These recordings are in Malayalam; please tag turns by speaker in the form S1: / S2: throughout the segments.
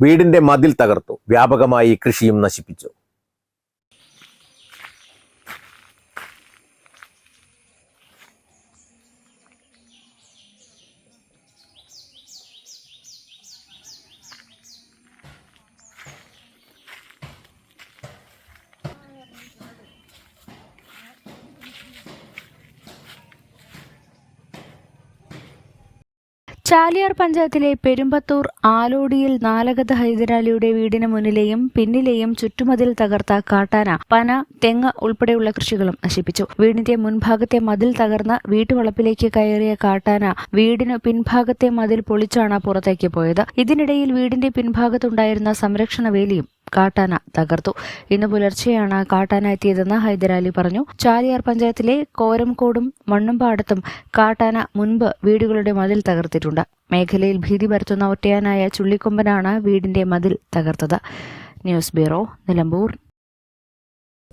S1: വീടിന്റെ മതിൽ തകർത്തു. വ്യാപകമായി കൃഷിയും നശിപ്പിച്ചു.
S2: ചാലിയാർ പഞ്ചായത്തിലെ പെരുമ്പത്തൂർ ആലോടിയിൽ നാലകത്ത് ഹൈദരാലിയുടെ വീടിന് മുന്നിലെയും പിന്നിലെയും ചുറ്റുമതിൽ തകർത്ത കാട്ടാന പന തെങ്ങ് ഉൾപ്പെടെയുള്ള കൃഷികളും നശിപ്പിച്ചു. വീടിന്റെ മുൻഭാഗത്തെ മതിൽ തകർന്ന് വീട്ടുവളപ്പിലേക്ക് കയറിയ കാട്ടാന വീടിന് പിൻഭാഗത്തെ മതിൽ പൊളിച്ചാണ് പുറത്തേക്ക് പോയത്. ഇതിനിടയിൽ വീടിന്റെ പിൻഭാഗത്തുണ്ടായിരുന്ന സംരക്ഷണ വേലിയും കാട്ടാന തകർത്തു. ഇന്ന് പുലർച്ചെയാണ് കാട്ടാന എത്തിയതെന്ന് ഹൈദരാലി പറഞ്ഞു. ചാലിയാർ പഞ്ചായത്തിലെ കോരംകോടും മണ്ണുംപാടത്തും കാട്ടാന മുൻപ് വീടുകളുടെ മതിൽ തകർത്തിട്ടുണ്ട്. മേഖലയിൽ ഭീതി പരത്തുന്ന ഒറ്റയാനായ ചുള്ളിക്കൊമ്പനാണ് വീടിന്റെ മതിൽ തകർത്തത്. News bureau Nilambur.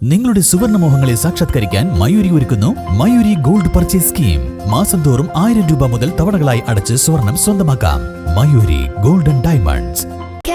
S3: നിങ്ങളുടെ സുവർണമോഹങ്ങളെ സാക്ഷാത്കരിക്കാൻ മയൂരി ഒരുക്കുന്നു മയൂരി ഗോൾഡ് പർച്ചേസ് സ്കീം. മാസം തോറും ആയിരം രൂപ മുതൽ തവണകളായി അടച്ച് സ്വർണം സ്വന്തമാക്കാം. Mayoori golden diamonds.